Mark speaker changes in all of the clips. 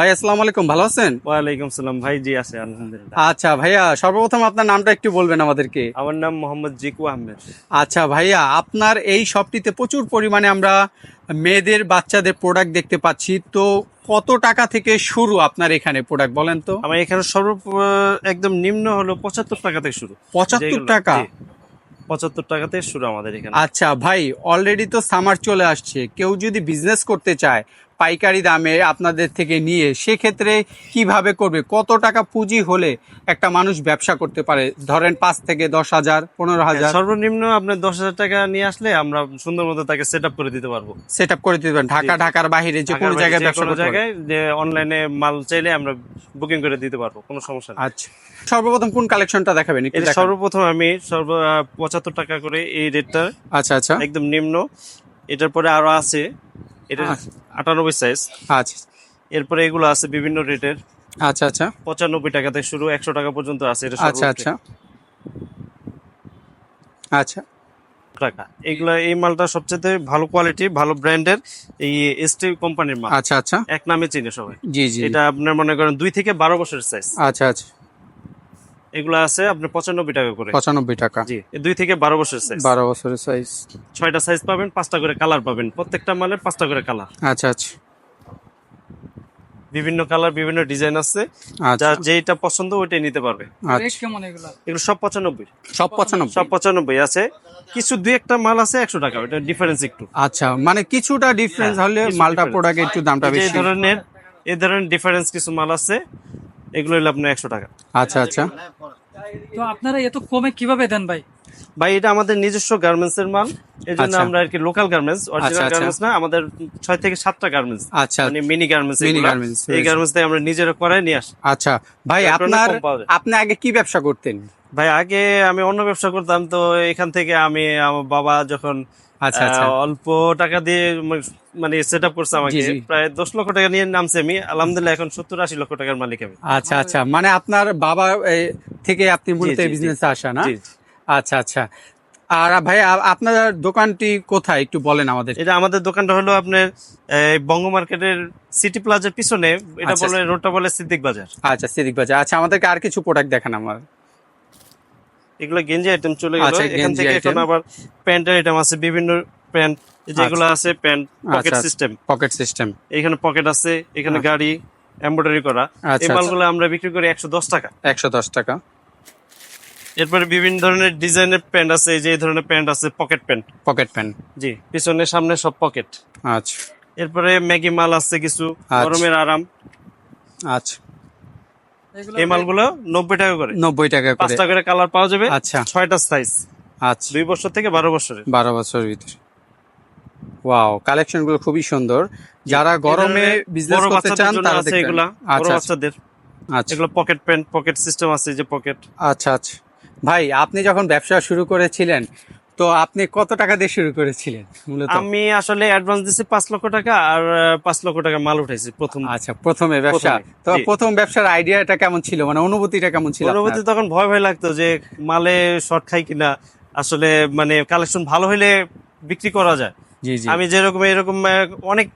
Speaker 1: ভাই আসসালামু আলাইকুম ভালো আছেন?
Speaker 2: ওয়ালাইকুম সালাম ভাই জি আছে আলহামদুলিল্লাহ।
Speaker 1: আচ্ছা ভাইয়া সর্বপ্রথম আপনার নামটা একটু বলবেন আমাদেরকে।
Speaker 2: আমার নাম মোহাম্মদ জিকু আহমেদ।
Speaker 1: আচ্ছা ভাইয়া আপনার এই শপটিতে প্রচুর পরিমাণে আমরা মেয়েদের বাচ্চাদের প্রোডাক্ট দেখতে পাচ্ছি। তো কত টাকা থেকে শুরু আপনার এখানে প্রোডাক্ট বলেন তো?
Speaker 2: আমার এখানে সর্ব একদম নিম্ন হলো পঁচাত্তর টাকা থেকে শুরু।
Speaker 1: পঁচাত্তর টাকা?
Speaker 2: পঁচাত্তর টাকা থেকে শুরু আমাদের এখানে।
Speaker 1: আচ্ছা ভাই অলরেডি তো সামার চলে আসছে। কেউ যদি বিজনেস করতে চায় পাইকারি দামে আপনাদের থেকে নিয়ে সেক্ষেত্রে কীভাবে করবে? কত টাকা পুঁজি হলে একটা মানুষ ব্যবসা করতে পারে? ধরেন পাঁচ থেকে দশ হাজার পনেরো হাজার।
Speaker 2: সর্বনিম্ন আপনার দশ হাজার টাকা নিয়ে আসলে আমরা সুন্দর মতো তাকে সেট আপ করে দিতে পারব।
Speaker 1: সেট আপ করে দিতে পারেন ঢাকা ঢাকার বাইরে যে কোনো জায়গায় ব্যবসা
Speaker 2: জায়গায় যে অনলাইনে মাল চাইলে আমরা বুকিং করে দিতে পারব কোনো সমস্যা নেই।
Speaker 1: আচ্ছা। সর্বপ্রথম কোন কালেকশনটা দেখাবেন
Speaker 2: সর্বপ্রথম আমি সর্ব পঁচাত্তর টাকা করে এই রেটটা
Speaker 1: আচ্ছা আচ্ছা।
Speaker 2: একদম নিম্ন। এটার পরে আরও আছে। এটা
Speaker 1: আচ্ছা।
Speaker 2: আটানব্বই সাইজ
Speaker 1: আচ্ছা।
Speaker 2: এরপরে এগুলো আছে বিভিন্ন রেটের।
Speaker 1: আচ্ছা আচ্ছা।
Speaker 2: পঁচানব্বই টাকা থেকে শুরু একশো টাকা পর্যন্ত আছে এটা
Speaker 1: আচ্ছা আচ্ছা। আচ্ছা।
Speaker 2: টাকা এগুলো এই মালটা সবচেয়ে ভালো কোয়ালিটি ভালো ব্র্যান্ডের এই এসটি কোম্পানির মাল।
Speaker 1: আচ্ছা আচ্ছা।
Speaker 2: এক নামে চিনে সবাই।
Speaker 1: জি জি।
Speaker 2: এটা আপনার মনে করেন দুই থেকে বারো বছরের সাইজ
Speaker 1: আচ্ছা আচ্ছা।
Speaker 2: এগুলো আছে আপনার পঁচানব্বই টাকা করে।
Speaker 1: পঁচানব্বই টাকা।
Speaker 2: জি দুই থেকে বারো বছরের সাইজ
Speaker 1: বারো বছরের সাইজ
Speaker 2: ছয়টা সাইজ পাবেন পাঁচটা করে কালার পাবেন। প্রত্যেকটা মালের পাঁচটা করে কালার
Speaker 1: আচ্ছা আচ্ছা।
Speaker 2: বিভিন্ন কালার বিভিন্ন ডিজাইন আছে।
Speaker 1: আচ্ছা।
Speaker 2: যার যেটা পছন্দ ওইটাই নিতে পারবে।
Speaker 1: আচ্ছা।
Speaker 2: এগুলো? সব পঁচানব্বই।
Speaker 1: সব পঁচানব্বই?
Speaker 2: সব পঁচানব্বই আছে। কিছু দুই একটা মাল আছে একশো টাকা ওটা ডিফারেন্স একটু।
Speaker 1: আচ্ছা মানে কিছুটা ডিফারেন্স
Speaker 2: হ্যাঁ,
Speaker 1: হলে মালটা প্রোডাক্ট একটু দামটা বেশি।
Speaker 2: ধরনের এই ধরনের ডিফারেন্স কিছু মাল আছে। এগুলো হলো আপনার একশো টাকা।
Speaker 1: আচ্ছা আচ্ছা।
Speaker 3: তো আপনারা এত কমে কীভাবে দেন ভাই?
Speaker 2: ভাই এটা আমাদের নিজস্ব গার্মেন্টস এর মাল। এই জন্য
Speaker 1: আচ্ছা।
Speaker 2: আমরা আর কি লোকাল গার্মেন্টস অরিজিনাল। গার্মেন্টস না আমাদের ছয় থেকে সাতটা গার্মেন্টস
Speaker 1: আচ্ছা।
Speaker 2: মানে মিনি গার্মেন্টস
Speaker 1: Mini garments
Speaker 2: এই গার্মেন্টস থেকে আমরা নিজেরা করাই নিয়ে আসি।
Speaker 1: আচ্ছা। ভাই আপনার। আপনি আগে কি ব্যবসা করতেন?
Speaker 2: ভাই আগে আমি অন্য ব্যবসা করতাম তো এখান থেকে আমি আমার বাবা যখন
Speaker 1: আচ্ছা আচ্ছা।
Speaker 2: অল্প টাকা দিয়ে মানে সেট আপ করছে আমাকে। প্রায় দশ লক্ষ টাকা নিয়ে নামছে আমি। আলহামদুলিল্লাহ এখন সত্তর আশি লক্ষ টাকার মালিক আমি।
Speaker 1: আচ্ছা আচ্ছা। মানে আপনার বাবা থেকে আপনি মূলত বিজনেসে আসা না? আচ্ছা আচ্ছা। আর ভাই আপনার দোকানটি কোথায়? একটু বলেন আমাদের।
Speaker 2: এটা আমাদের দোকানটা হলো আপনার বঙ্গ মার্কেটের সিটি প্লাজার পিছনে এটা
Speaker 1: আচ্ছা,
Speaker 2: বলে রোডটা বলে সিদ্দিক বাজার।
Speaker 1: আচ্ছা সিদ্দিক বাজার। আচ্ছা আমাদেরকে আর কিছু প্রোডাক্ট দেখান আমার।
Speaker 2: এগুলো গেঞ্জি আইটেম চলে গেল।
Speaker 1: আচ্ছা,
Speaker 2: এখান থেকে এখন আবার প্যান্টের আইটেম আছে বিভিন্ন প্যান্ট যেগুলো আছে প্যান্ট পকেট
Speaker 1: আচ্ছা।
Speaker 2: সিস্টেম
Speaker 1: পকেট সিস্টেম
Speaker 2: এখানে পকেট আছে এখানে গাড়ি এমব্রয়ডারি করা। এই
Speaker 1: আচ্ছা,
Speaker 2: মালগুলো আমরা বিক্রি করি একশো দশ টাকা।
Speaker 1: একশো দশ টাকা।
Speaker 2: এরপরে বিভিন্ন ধরনের ডিজাইনের প্যান্ট আছে এই যে এই ধরনের প্যান্ট আছে পকেট প্যান্ট।
Speaker 1: পকেট প্যান
Speaker 2: জি পিছনে সামনে সব পকেট।
Speaker 1: আচ্ছা।
Speaker 2: এরপরে ম্যাগি মাল আছে কিছু
Speaker 1: আচ্ছা।
Speaker 2: গরমের আরাম।
Speaker 1: আচ্ছা।
Speaker 2: এই মালগুলো নব্বই টাকা করে।
Speaker 1: নব্বই টাকা করে।
Speaker 2: পাঁচটা করে কালার পাওয়া যাবে
Speaker 1: আচ্ছা।
Speaker 2: ছয়টা সাইজ
Speaker 1: আচ্ছা।
Speaker 2: দুই বছর থেকে বারো বছরের।
Speaker 1: বারো বছরের ভিতরে। ওয়াও কালেকশনগুলো খুবই সুন্দর। যারা গরমে বিজনেস করতে চান তারা
Speaker 2: আছে
Speaker 1: দেখবেন।
Speaker 2: এগুলা
Speaker 1: আচ্ছা আচ্ছা।
Speaker 2: বাচ্চাদের।
Speaker 1: আচ্ছা।
Speaker 2: এগুলো পকেট প্যান্ট পকেট সিস্টেম আছে এই যে পকেট
Speaker 1: আচ্ছা আচ্ছা। ভাই আপনি যখন ব্যবসা শুরু করেছিলেন তো আপনি কত টাকা দিয়ে শুরু করেছিলেন মূলত?
Speaker 2: আমি আসলে অ্যাডভান্স দিছি পাঁচ লক্ষ টাকা আর পাঁচ লক্ষ টাকা মাল উঠাইছি প্রথম।
Speaker 1: আচ্ছা প্রথমে ব্যবসা। তো প্রথম ব্যবসার আইডিয়াটা কেমন ছিল? মানে অনুভূতিটা কেমন ছিল আপনার?
Speaker 2: তখন ভয় ভয় লাগতো যে মালে শর্ট খাই কিনা। আসলে মানে কালেকশন ভালো হলে বিক্রি করা যায়।
Speaker 1: জি জি।
Speaker 2: আমি যেরকম এরকম অনেক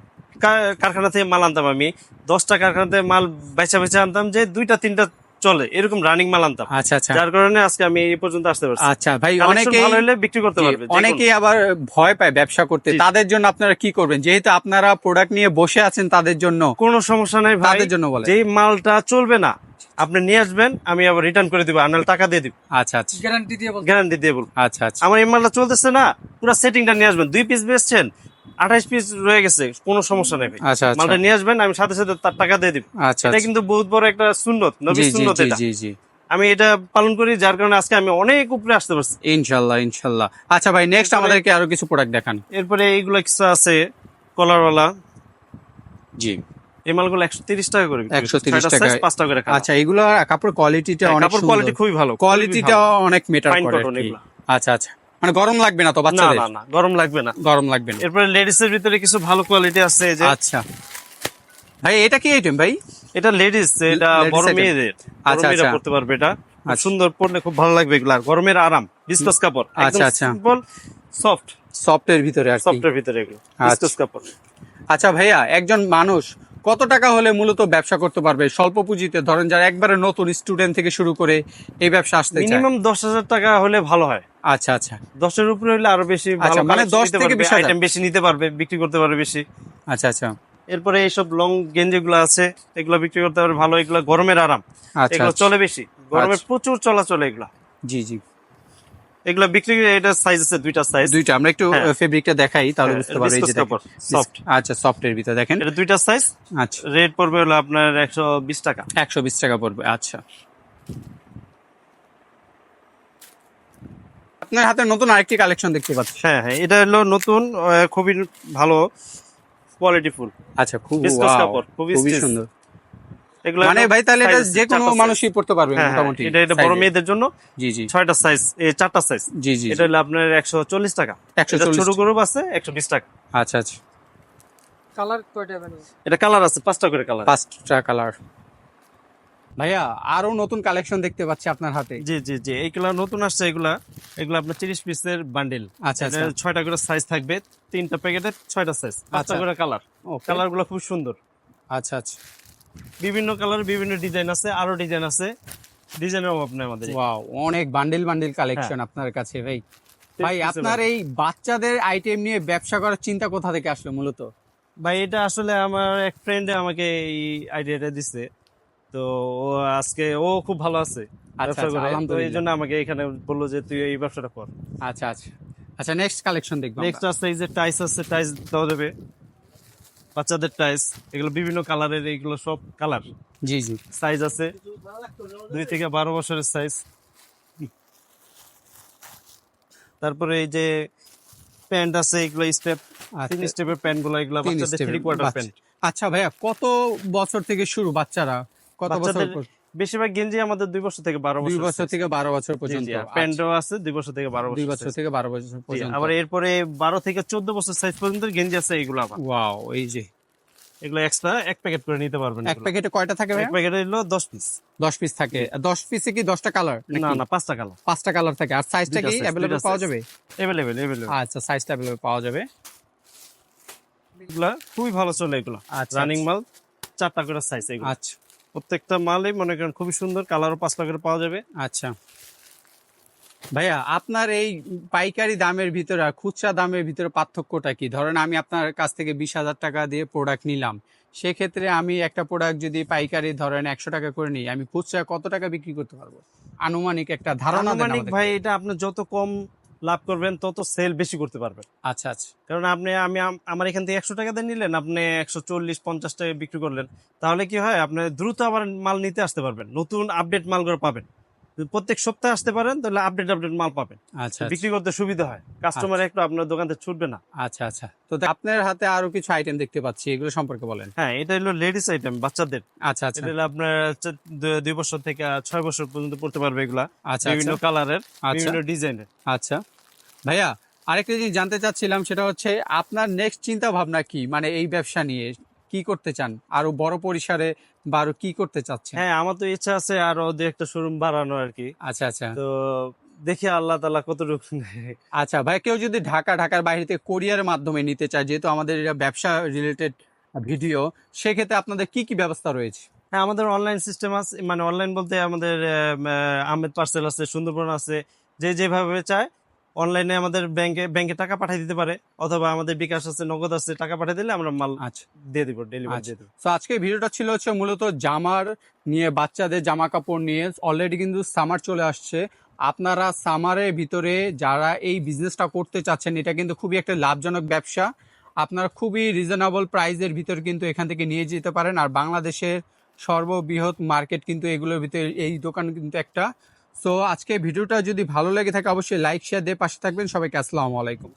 Speaker 2: কারখানা থেকে মাল আনতাম আমি। দশটা কারখানা থেকে মাল বেচা বেচা আনতাম যে দুইটা তিনটা চলে এরকম রানিং মাল আনতাম।
Speaker 1: আচ্ছা আচ্ছা।
Speaker 2: যার কারণে আজকে আমি এই পর্যন্ত আসতে পারছি
Speaker 1: আচ্ছা ভাই অনেকেই
Speaker 2: ভালো হলে বিক্রি করতে পারবে যে
Speaker 1: অনেকেই আবার ভয় পায় ব্যবসা করতে। তাদের জন্য আপনারা কি করবেন? যেহেতু আপনারা প্রোডাক্ট নিয়ে বসে আছেন তাদের জন্য।
Speaker 2: কোনো সমস্যা নাই ভাই।
Speaker 1: তাদের জন্য বলে
Speaker 2: যেই মালটা চলবে না আপনি নিয়ে আসবেন আমি আবার রিটার্ন করে দিব আনাল টাকা দিয়ে দিব।
Speaker 1: আচ্ছা আচ্ছা।
Speaker 3: গ্যারান্টি দিয়ে বলতে
Speaker 2: গ্যারান্টি দিয়ে বলব
Speaker 1: আচ্ছা আচ্ছা।
Speaker 2: আমার এই মালটা চলতেছে না পুরো সেটিংটা নিয়ে আসবেন। দুই পিস বেচছেন আঠাইশ পিস রয়ে গেছে কোনো সমস্যা নেই
Speaker 1: আচ্ছা আচ্ছা।
Speaker 2: মালটা নিয়ে আসবেন আমি সাথে সাথে তার টাকা দিয়ে দিব।
Speaker 1: আচ্ছা
Speaker 2: এটা
Speaker 1: আচ্ছা।
Speaker 2: কিন্তু বহুত বড় একটা সুন্নত নবী
Speaker 1: জি জি
Speaker 2: সুন্নত এটা।
Speaker 1: জি জি।
Speaker 2: আমি এটা পালন করি যার কারণে আজকে আমি অনেক উপরে আসতে পারছি।
Speaker 1: ইনশাল্লাহ ইনশাল্লাহ। আচ্ছা ভাই নেক্সট আমাদেরকে আরও কিছু প্রোডাক্ট দেখান।
Speaker 2: এরপরে এইগুলো কিছু আছে কলারওয়ালা।
Speaker 1: জি।
Speaker 2: এই মালগুলো একশো তিরিশ টাকা করে বিক্রি করি।
Speaker 1: 130
Speaker 2: ছয়টা
Speaker 1: টাকায়।
Speaker 2: size, পাঁচ টাকা করে
Speaker 1: আচ্ছা এগুলো কাপড় কোয়ালিটিটা
Speaker 2: হ্যাঁ,
Speaker 1: অনেক
Speaker 2: কাপড় কোয়ালিটি খুবই ভালো।
Speaker 1: কোয়ালিটিটা অনেক মেটার করে। আচ্ছা আচ্ছা। মানে গরম লাগবে না তো বাচ্চাদের?
Speaker 2: না না গরম লাগবে না।
Speaker 1: গরম লাগবে না।
Speaker 2: এরপরে লেডিস এর ভিতরে কিছু ভালো কোয়ালিটি আছে যে
Speaker 1: আচ্ছা। ভাই এটা কি আইটেম ভাই?
Speaker 2: এটা লেডিস এটা বড় মেয়েদের।
Speaker 1: আচ্ছা, আচ্ছা।
Speaker 2: পড়তে পারবে এটা।
Speaker 1: আচ্ছা।
Speaker 2: সুন্দর পড়লে খুব ভালো লাগবে এগুলা। গরমের আরাম বিস্কস কাপড়।
Speaker 1: আচ্ছা, আচ্ছা।
Speaker 2: সিম্পল সফট
Speaker 1: সফটের ভিতরে আর
Speaker 2: সফটের ভিতরে এগুলো
Speaker 1: আচ্ছা।
Speaker 2: কাপড়।
Speaker 1: আচ্ছা ভাইয়া একজন মানুষ কত টাকা হলে মূলত ব্যবসা করতে পারবে? স্বল্প পুঁজিতে ধরেন যারা একবারে নতুন স্টুডেন্ট থেকে শুরু করে এই ব্যবসা আসতে
Speaker 2: মিনিমাম দশ হাজার টাকা হলে ভালো হয়।
Speaker 1: আচ্ছা আচ্ছা।
Speaker 2: দশের উপরে হলে আরও বেশি
Speaker 1: আচ্ছা, মানে 10 থেকে 20 হাজার।
Speaker 2: আইটেম বেশি নিতে পারবে বিক্রি করতে পারবে বেশি।
Speaker 1: আচ্ছা আচ্ছা।
Speaker 2: এরপরে এইসব লং গেঞ্জি গুলো আছে এগুলো বিক্রি করতে পারবে ভালো এগুলো গরমের আরাম।
Speaker 1: আচ্ছা
Speaker 2: এগুলো
Speaker 1: আচ্ছা।
Speaker 2: চলে বেশি। গরমে
Speaker 1: আচ্ছা।
Speaker 2: প্রচুর চলাচল এগুলা।
Speaker 1: জি জি।
Speaker 2: এগুলা বিক্রি এটা সাইজ আছে দুইটা সাইজ
Speaker 1: দুইটা আমরা একটু
Speaker 2: হ্যাঁ।
Speaker 1: ফেব্রিকটা দেখাই তাহলে
Speaker 2: হ্যাঁ,
Speaker 1: বুঝতে পারবে এই যে
Speaker 2: viscose কাপড়, soft।
Speaker 1: দেখেন। আচ্ছা ভিতরে দেখেন।
Speaker 2: এটা দুইটা সাইজ
Speaker 1: আচ্ছা।
Speaker 2: রেট পড়বে হলো আপনার একশো বিশ টাকা।
Speaker 1: একশো বিশ টাকা পড়বে আচ্ছা। আপনার হাতে নতুন আরেকটি কালেকশন দেখতে পাচ্ছি।
Speaker 2: হ্যাঁ হ্যাঁ এটা হলো নতুন খুবই ভালো কোয়ালিটি ফুল।
Speaker 1: আচ্ছা খুব
Speaker 2: খুবই
Speaker 1: সুন্দর।
Speaker 2: এগুলো
Speaker 1: মানে ভাই তাহলে এটা যে কোনো মানুষই পড়তে পারবে
Speaker 2: হ্যাঁ, হ্যাঁ,
Speaker 1: মোটামুটি
Speaker 2: এটা এটা বড় মেয়েদের জন্য
Speaker 1: জি জি।
Speaker 2: ছয়টা সাইজ এই চারটা সাইজ
Speaker 1: জি জি
Speaker 2: এটা হলো আপনার একশো চল্লিশ টাকা।
Speaker 1: একশো
Speaker 2: এটা ছোট
Speaker 1: চল্লিশ
Speaker 2: গ্রুপ আছে একশো বিশ টাকা।
Speaker 1: আচ্ছা আচ্ছা।
Speaker 3: কালার কয়টা?
Speaker 2: এটা কালার আছে পাঁচটা করে কালার।
Speaker 1: পাঁচটা কালার। ভাইয়া আরও নতুন কালেকশন দেখতে পাচ্ছি আপনার হাতে।
Speaker 2: জি জি জি এইগুলা নতুন আসছে এগুলা এগুলা আপনার তিরিশ পিসের বান্ডেল
Speaker 1: আচ্ছা আচ্ছা।
Speaker 2: ছয়টা করে সাইজ থাকবে তিনটা প্যাকেটে ছয়টা সাইজ পাঁচটা
Speaker 1: আচ্ছা।
Speaker 2: করে কালার. কালারগুলো খুব সুন্দর।
Speaker 1: আচ্ছা আচ্ছা।
Speaker 2: বিভিন্ন কালার বিভিন্ন ডিজাইন আছে আরও ডিজাইন আছে। ডিজাইনের অভাব নেই আমাদের।
Speaker 1: ওয়াও অনেক বান্ডিল বান্ডিল কালেকশন আপনার কাছে ভাই। ভাই আপনার এই বাচ্চাদের আইটেম নিয়ে ব্যবসা করার চিন্তা কোথা থেকে আসলো মূলত?
Speaker 2: ভাই এটা আসলে আমার এক ফ্রেন্ড আমাকে এই আইডিয়াটা দিছে। তো ও আজকে ও খুব ভালো আছে
Speaker 1: আচ্ছা, আচ্ছা,
Speaker 2: তো এই। জন্য আমাকে এখানে বলল যে তুই এই ব্যবসাটা কর।
Speaker 1: আচ্ছা আচ্ছা। আচ্ছা নেক্সট কালেকশন দেখব
Speaker 2: নেক্সট আছে এই যে টাইস আছে টাইস দেওয়া যাবে। বাচ্চাদের টাইস এগুলো বিভিন্ন কালারের এইগুলো সব কালার
Speaker 1: জি জি।
Speaker 2: সাইজ আছে। দুই থেকে বারো বছরের সাইজ তারপরে এই যে প্যান্ট আছে এগুলো স্টেপ তিন স্টেপের প্যান্টগুলো এগুলো বাচ্চাদের থ্রি কোয়ার্টার প্যান্ট
Speaker 1: আচ্ছা ভাইয়া কত বছর থেকে শুরু বাচ্চারা? কত বছর
Speaker 2: বেশিরভাগ গেঞ্জি আমাদের দুই বছর থেকে বারো
Speaker 1: দুই
Speaker 2: বছর
Speaker 1: থেকে বারো বছর পর্যন্ত। আচ্ছা,
Speaker 2: প্যান্টও আছে দুই বছর থেকে বারো
Speaker 1: দুই
Speaker 2: বছর
Speaker 1: থেকে বারো বছর পর্যন্ত।
Speaker 2: আবার এরপরে বারো থেকে চোদ্দ বছর সাইজ পর্যন্ত গেঞ্জি আছে এগুলো আবার।
Speaker 1: ওয়াও এই যে।
Speaker 2: এগুলো এক্সট্রা এক প্যাকেট করে নিতে পারবেন
Speaker 1: এক প্যাকেটে কয়টা থাকে
Speaker 2: এক প্যাকেট হলো দশ পিস
Speaker 1: দশ পিস থাকে। দশ পিসে কি দশটা কালার
Speaker 2: না না পাঁচটা কালার
Speaker 1: পাঁচটা কালার থাকে। আর সাইজটা কি
Speaker 2: size,
Speaker 1: অ্যাভেলেবল পাওয়া যাবে?
Speaker 2: এভেলেবেল এভেলেবেল
Speaker 1: আচ্ছা সাইজটা অ্যাভেলেবল পাওয়া যাবে।
Speaker 2: এগুলা খুবই ভালো চলে এগুলো।
Speaker 1: আচ্ছা,
Speaker 2: রানিং মাল চারটা করে সাইজ এগুলো।
Speaker 1: আচ্ছা।
Speaker 2: প্রত্যেকটা মালই মনে করেন খুবই সুন্দর কালারও পাঁচটা করে পাওয়া যাবে।
Speaker 1: আচ্ছা। ভাইয়া আপনার এই পাইকারি দামের ভিতরে আর খুচরা দামের ভিতরে পার্থক্যটা কি? ধরেন আমি আপনার কাছ থেকে বিশ হাজার টাকা দিয়ে প্রোডাক্ট নিলাম। সেক্ষেত্রে আমি একটা প্রোডাক্ট যদি পাইকারি ধরেন একশো টাকা করে নিই আমি খুচরা কত টাকা বিক্রি করতে পারব? আনুমানিক একটা ধারণা
Speaker 2: আনুমানিক ভাই এটা আপনার যত কম লাভ করবেন তত সেল বেশি করতে পারবেন।
Speaker 1: আচ্ছা আচ্ছা।
Speaker 2: কারণ আপনি আমি আমার এখান থেকে একশো টাকা দিয়ে নিলেন আপনি একশো চল্লিশ পঞ্চাশ টাকা বিক্রি করলেন তাহলে কি হয় আপনি দ্রুত আবার মাল নিতে আসতে পারবেন নতুন আপডেট মালগুলো পাবেন। প্রত্যেক সপ্তাহে আসতে পারেন তাহলে আপডেট আপডেট মাল পাবেন।
Speaker 1: আচ্ছা
Speaker 2: বিক্রি করতে সুবিধা হয় কাস্টমার একটু আপনার দোকান থেকে ছুটবে না।
Speaker 1: আচ্ছা আচ্ছা। তো আপনার হাতে আরও কিছু আইটেম দেখতে পাচ্ছি এগুলো সম্পর্কে বলেন।
Speaker 2: হ্যাঁ এটা হলো লেডিস আইটেম বাচ্চাদের।
Speaker 1: আচ্ছা আচ্ছা।
Speaker 2: এটা আপনার দুই বছর থেকে ছয় বছর পর্যন্ত পড়তে পারবে এগুলা।
Speaker 1: আচ্ছা
Speaker 2: বিভিন্ন
Speaker 1: আচ্ছা।
Speaker 2: কালারের
Speaker 1: আচ্ছা।
Speaker 2: বিভিন্ন ডিজাইনের
Speaker 1: আচ্ছা। ভাইয়া আরেকটা জিনিস জানতে চাচ্ছিলাম সেটা হচ্ছে আপনার নেক্সট চিন্তা ভাবনা কি? মানে এই ব্যবসা নিয়ে কি করতে চান? আরও বড় পরিসরে বা আরও কি করতে চাচ্ছেন?
Speaker 2: হ্যাঁ আমার তো ইচ্ছা আছে আরও দু একটা শোরুম বাড়ানো আর কি।
Speaker 1: আচ্ছা আচ্ছা।
Speaker 2: তো দেখি আল্লাহ তালা কতটুকু।
Speaker 1: আচ্ছা ভাই কেউ যদি ঢাকা ঢাকার বাইরে থেকে কোরিয়ারের মাধ্যমে নিতে চায় যেহেতু আমাদের এটা ব্যবসা রিলেটেড ভিডিও সেক্ষেত্রে আপনাদের কি কি ব্যবস্থা রয়েছে?
Speaker 2: হ্যাঁ আমাদের অনলাইন সিস্টেম আছে মানে অনলাইন বলতে আমাদের আহ, আহ, আহমেদ পার্সেল আছে সুন্দরবন আছে যে যেভাবে চায় অনলাইনে আমাদের ব্যাংকে ব্যাংকে টাকা পাঠিয়ে দিতে পারে অথবা আমাদের বিকাশ আছে নগদ আছে টাকা পাঠিয়ে দিলে আমরা মাল
Speaker 1: আচ্ছা।
Speaker 2: দিয়ে দিব ডেলিভারি
Speaker 1: আচ্ছা।
Speaker 2: দিয়ে দেবো।
Speaker 1: তো আজকে ভিডিওটা ছিল হচ্ছে মূলত জামার নিয়ে বাচ্চাদের জামা কাপড় নিয়ে। অলরেডি কিন্তু সামার চলে আসছে। আপনারা সামারের ভিতরে যারা এই বিজনেসটা করতে চাচ্ছেন এটা কিন্তু খুবই একটা লাভজনক ব্যবসা। আপনারা খুবই রিজনেবল প্রাইসের ভিতর কিন্তু এখান থেকে নিয়ে যেতে পারেন। আর বাংলাদেশের সর্ববৃহৎ মার্কেট কিন্তু এগুলোর ভিতরে এই দোকান কিন্তু একটা সো আজকে ভিডিওটা যদি ভালো লেগে থাকে, অবশ্যই লাইক শেয়ার দিয়ে পাশে থাকবেন। সবাইকে আসসালামু আলাইকুম।